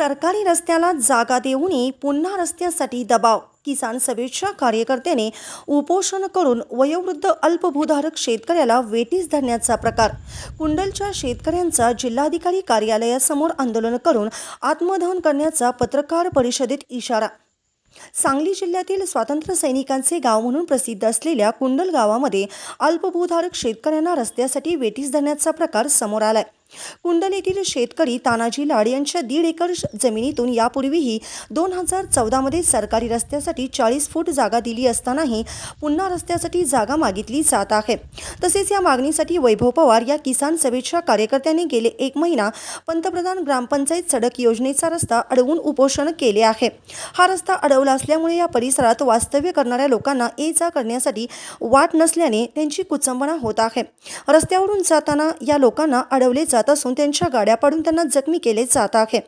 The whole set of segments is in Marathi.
सरकारी रस्त्याला जागा देऊनही पुन्हा रस्त्यासाठी दबाव. किसान सभेच्या कार्यकर्त्याने उपोषण करून वयोवृद्ध अल्पभूधारक शेतकऱ्याला वेटीस धरण्याचा प्रकार. कुंडलच्या शेतकऱ्यांचा जिल्हाधिकारी कार्यालयासमोर आंदोलन करून आत्मदहन करण्याचा पत्रकार परिषदेत इशारा. सांगली जिल्ह्यातील स्वातंत्र्य सैनिकांचे गाव म्हणून प्रसिद्ध असलेल्या कुंडल गावामध्ये अल्पभूधारक शेतकऱ्यांना रस्त्यासाठी वेटीस धरण्याचा प्रकार समोर आलाय. कुंडल येथील शेतकरी तानाजी लाड यांच्या दीड एकर श- जमिनीतून यापूर्वीही दोन हजार चौदामध्ये सरकारी रस्त्यासाठी चाळीस फूट जागा दिली असतानाही पुन्हा रस्त्यासाठी जागा मागितली जात आहे. तसेच या मागणीसाठी वैभव पवार या किसान सभेच्या कार्यकर्त्यांनी गेले एक महिना पंतप्रधान ग्रामपंचायत सडक योजनेचा रस्ता अडवून उपोषण केले आहे. हा रस्ता अडवला असल्यामुळे या परिसरात वास्तव्य करणाऱ्या लोकांना ये जा करण्यासाठी वाट नसल्याने त्यांची कुचंबना होत आहे. रस्त्यावरून जाताना या लोकांना अडवले जात असून त्यांच्या गाड्या पाडून त्यांना जखमी केले जात आहे.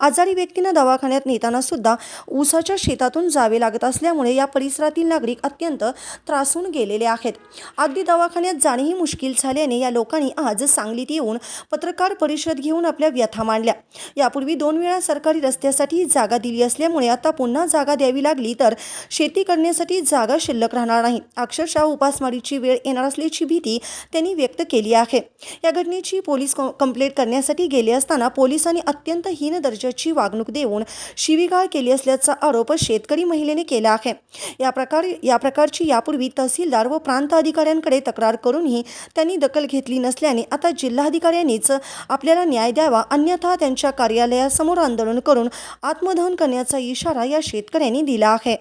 आजारी व्यक्तींना दवाखान्यात नेताना सुद्धा ऊसाच्या शेतातून जावे लागत असल्यामुळे या परिसरातील नागरिक अत्यंत त्रासून गेलेले आहेत. अगदी दवाखान्यात जाणेही मुश्किल झाल्याने या लोकांनी आज सांगलीत येऊन पत्रकार परिषद घेऊन आपल्या व्यथा मांडल्या. यापूर्वी दोन वेळा सरकारी रस्त्यासाठी जागा दिली असल्यामुळे आता पुन्हा जागा द्यावी लागली तर शेती करण्यासाठी जागा शिल्लक राहणार नाही. अक्षरशः उपासमारीची वेळ येणार असल्याची भीती त्यांनी व्यक्त केली आहे. या घटनेची पोलीस कंप्लेंट करण्यासाठी गेले असताना पोलिसांनी अत्यंत हीन दर्जाची वागणूक देऊन शिवीगाळ केली असल्याचा आरोप शेतकरी महिलेने केला आहे. या प्रकार या प्रकारची यापूर्वी तहसीलदार व प्रांत अधिकाऱ्यांकडे तक्रार करूनही त्यांनी दखल घेतली नसल्याने आता जिल्हाधिकाऱ्यांनीच आपल्याला न्याय द्यावा अन्यथा त्यांच्या कार्यालयासमोर आंदोलन करून आत्मदहन करण्याचा इशारा या शेतकऱ्यांनी दिला आहे.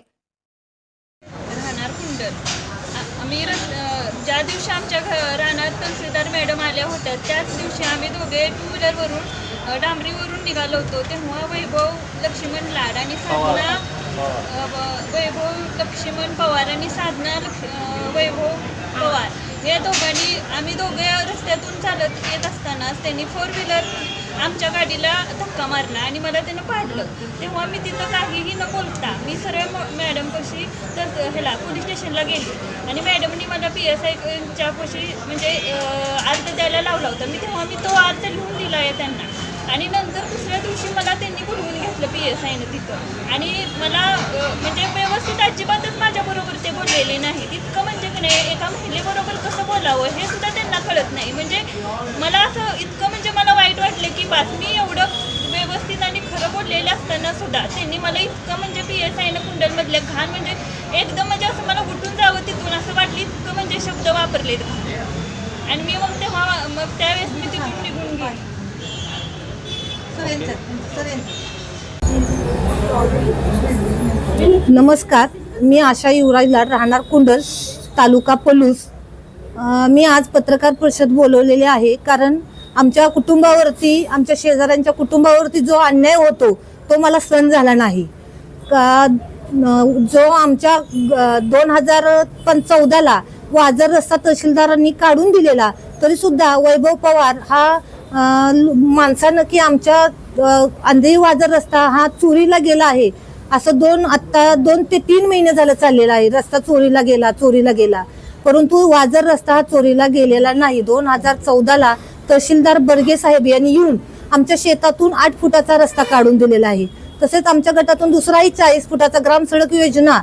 ज्या दिवशी आमच्या घ राहणार तहसीलदार मॅडम आल्या होत्या त्याच दिवशी आम्ही दोघे टू व्हीलरवरून डांबरीवरून निघालो होतो. तेव्हा वैभव लक्ष्मण लाड आणि साधना वैभव लक्ष्मण पवार आणि साधना वैभव पवार. या दोघांनी आम्ही दोघे रस्त्यातून चालत येत असतानाच त्यांनी फोर व्हीलर आमच्या गाडीला धक्का मारला आणि मला त्यानं पाडलं. तेव्हा मी तिथं काहीही न बोलता मी सरळ म- मॅडमपाशी तर ह्याला पोलीस स्टेशनला गेली. आणि मॅडमनी मला पी एस आयच्या कशी म्हणजे अर्ज द्यायला लावला होता. मी तेव्हा मी तो अर्ज लिहून दिला आहे त्यांना. आणि नंतर दुसऱ्या दिवशी मला त्यांनी बोलवून घेतलं पी एस आयनं तिथं. आणि मला म्हणजे व्यवस्थित अजिबातच माझ्याबरोबर ते बोललेले नाहीत इतकं म्हणजे की नाही एका महिलेबरोबर कसं बोलावं हे सुद्धा त्यांना कळत नाही. म्हणजे मला असं इतकं म्हणजे मला वाईट वाटलं की बातमी एवढं व्यवस्थित आणि खरं बोललेलं असताना सुद्धा त्यांनी मला इतकं म्हणजे पी एस आयनं कुंडलमधल्या घाण म्हणजे एकदम म्हणजे असं मला उठून जावं तिथून असं वाटलं इतकं म्हणजे शब्द वापरलेत. आणि मी मग तेव्हा मग त्यावेळेस मी तिथून निघून गेले. नमस्कार मी आशा युवराज लाड राहणार कुंडल तालुका पलूस. मी आज पत्रकार परिषद बोलवलेली आहे कारण आमच्या कुटुंबावरती आमच्या शेजाऱ्यांच्या कुटुंबावरती जो अन्याय होतो तो मला सहन झाला नाही. का जो आमच्या दोन हजार पण चौदाला वाजर रस्ता तहसीलदारांनी काढून दिलेला तरी सुद्धा वैभव पवार हा माणसानं की आमच्या आंधळी वाजर रस्ता हा चोरीला गेला आहे. असं दोन आत्ता दोन ते तीन महिने झालं चाललेला आहे. रस्ता चोरीला गेला चोरीला गेला. परंतु वाजर रस्ता हा चोरीला गेलेला नाही. दोन हजार चौदाला तहसीलदार बर्गे साहेब यांनी येऊन आमच्या शेतातून आठ फुटाचा रस्ता काढून दिलेला आहे. तसेच आमच्या गटातून दुसराही चाळीस फुटाचा ग्राम सडक योजना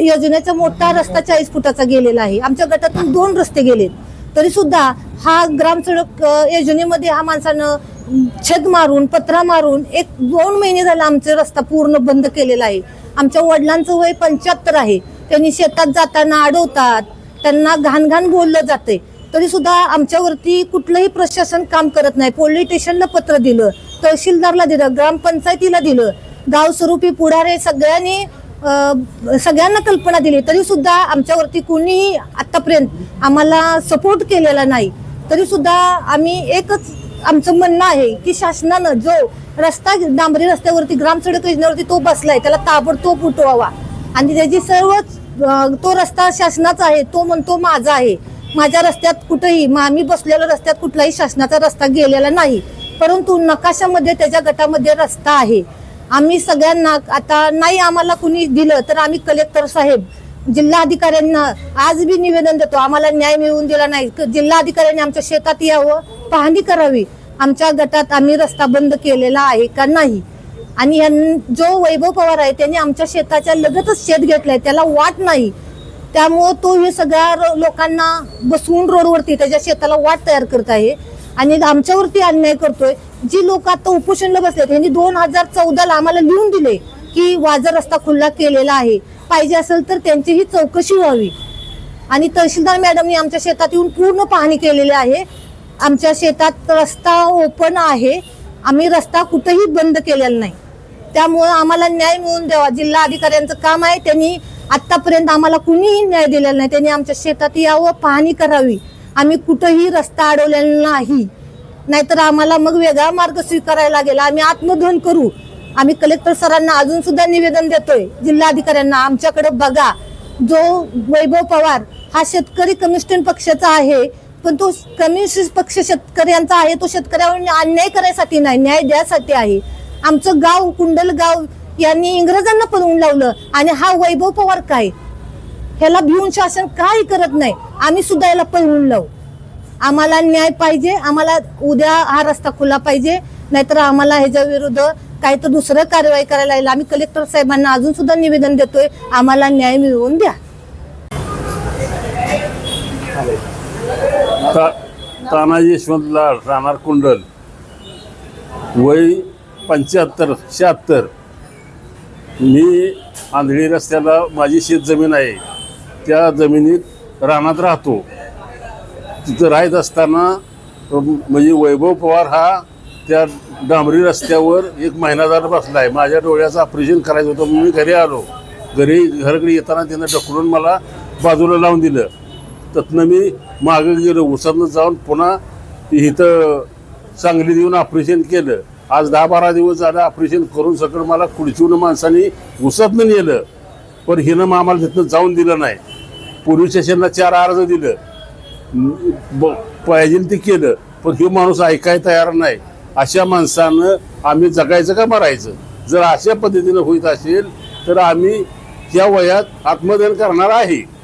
योजनेचा मोठा रस्ता चाळीस फुटाचा गेलेला आहे. आमच्या गटातून दोन रस्ते गेलेत. तरी सुद्धा हा ग्रामसडक योजनेमध्ये हा माणसानं अम, छत मारून पत्रा मारून एक दोन महिने झाला आमचे रस्ता पूर्ण बंद केलेला आहे. आमच्या वडिलांचं वय पंच्याहत्तर आहे. त्यांनी शेतात जाताना अडवतात. त्यांना घाण घाण बोललं जाते तरी सुद्धा आमच्यावरती कुठलंही प्रशासन काम करत नाही. पोलीस स्टेशनला पत्र दिलं तहसीलदारला दिलं ग्रामपंचायतीला दिलं. गावस्वरूपी पुढारे सगळ्यांनी सगळ्यांना कल्पना दिली. तरी सुद्धा आमच्यावरती कोणीही आतापर्यंत आम्हाला सपोर्ट केलेला नाही. तरी सुद्धा आम्ही एकच आमचं म्हणणं आहे की शासनानं जो रस्ता डांबरी रस्त्यावरती ग्रामसडक योजनेवरती तो बसलाय त्याला ताबडतोब उठवावा. आणि त्याची सर्वच तो रस्ता शासनाचा आहे तो म्हणतो माझा आहे. माझ्या रस्त्यात कुठेही मग आम्ही बसलेल्या रस्त्यात कुठलाही शासनाचा रस्ता गेलेला नाही. परंतु नकाशामध्ये त्याच्या गटामध्ये रस्ता आहे. आम्ही सगळ्यांना आता नाही आम्हाला कुणी दिलं तर आम्ही कलेक्टर साहेब जिल्हाधिकाऱ्यांना आज बी निवेदन देतो आम्हाला न्याय मिळवून दिला नाही. जिल्हाधिकाऱ्यांनी आमच्या शेतात यावं पाहणी करावी. आमच्या गटात आम्ही रस्ता बंद केलेला आहे का नाही? आणि जो वैभव पवार आहे त्यांनी आमच्या शेताच्या लगतच शेत घेतलंय त्याला वाट नाही. त्यामुळं तो हे सगळ्या लोकांना बसवून रोडवरती त्याच्या शेताला वाट तयार करत आहे. आणि आमच्यावरती अन्याय करतोय. जी लोक आता उपोषणला बसले त्यांनी दोन हजार चौदाला आम्हाला लिहून दिले की वाजर रस्ता खुल्ला केलेला आहे. पाहिजे असेल तर त्यांचीही चौकशी व्हावी. आणि तहसीलदार मॅडमनी आमच्या शेतात येऊन पूर्ण पाहणी केलेली आहे. आमच्या शेतात रस्ता ओपन आहे. आम्ही रस्ता कुठेही बंद केलेला नाही. त्यामुळं आम्हाला न्याय मिळवून द्यावा. जिल्हा अधिकाऱ्यांचं काम आहे. त्यांनी आतापर्यंत आम्हाला कुणीही न्याय दिलेला नाही. त्यांनी आमच्या शेतात यावं पाहणी करावी. आम्ही कुठंही रस्ता अडवलेला नाही. नाहीतर आम्हाला मग वेगळा मार्ग स्वीकारायला लागेल. आम्ही आत्मधन करू. आम्ही कलेक्टर सरांना अजून सुद्धा निवेदन देतोय. जिल्हा अधिकाऱ्यांना आमच्याकडे बघा. जो वैभव पवार हा शेतकरी कम्युनिस्ट पक्षाचा आहे पण तो कम्युनिस्ट पक्ष शेतकऱ्यांचा आहे तो शेतकऱ्यावर अन्याय करायसाठी नाही न्याय द्यासाठी आहे. आमचं गाव कुंडल गाव यांनी इंग्रजांना पळवून लावलं. आणि हा वैभव पवार काय? ह्याला भिवून शासन काही करत नाही. आम्ही सुद्धा याला पळवून लावू. आम्हाला न्याय पाहिजे आम्हाला उद्या हा रस्ता खुला पाहिजे नाहीतर आम्हाला ह्याच्या विरुद्ध काही तर दुसरं कारवाई करायला येईल आम्ही कलेक्टर साहेबांना अजून सुद्धा निवेदन देतोय आम्हाला न्याय मिळवून द्या. तानाजी यशवंत लाड राहणार कुंडल. वय पंच्याहत्तर शहात्तर. मी आंधळी रस्त्याला माझी शेत जमीन आहे. त्या जमिनीत रानात राहतो. तिथं राहत असताना म्हणजे वैभव पवार हा त्या डांबरी रस्त्यावर एक महिना झाला बसला आहे. माझ्या डोळ्याचं ऑपरेशन करायचं होतं म्हणून मी घरी आलो. घरी घराकडे येताना त्यानं ढकलून मला बाजूला लावून दिलं. त्यातनं मी मागं गेलो उसरनं जाऊन पुन्हा इथं सांगलीत येऊन ऑपरेशन केलं. आज दहा बारा दिवस झालं ऑपरेशन करून सगळं मला खुर्चीवरून माणसाने उसरनं नेलं. पण हिनं मग आम्हाला तिथनं जाऊन दिलं नाही. पोलीस स्टेशनला चार अर्ज दिलं. पाहिजे ते केलं. पण हे माणूस ऐकाय तयार नाही. अशा माणसानं आम्ही जगायचं का मरायचं? जर अशा पद्धतीनं होत असेल तर आम्ही त्या वयात आत्मदहन करणार आहे.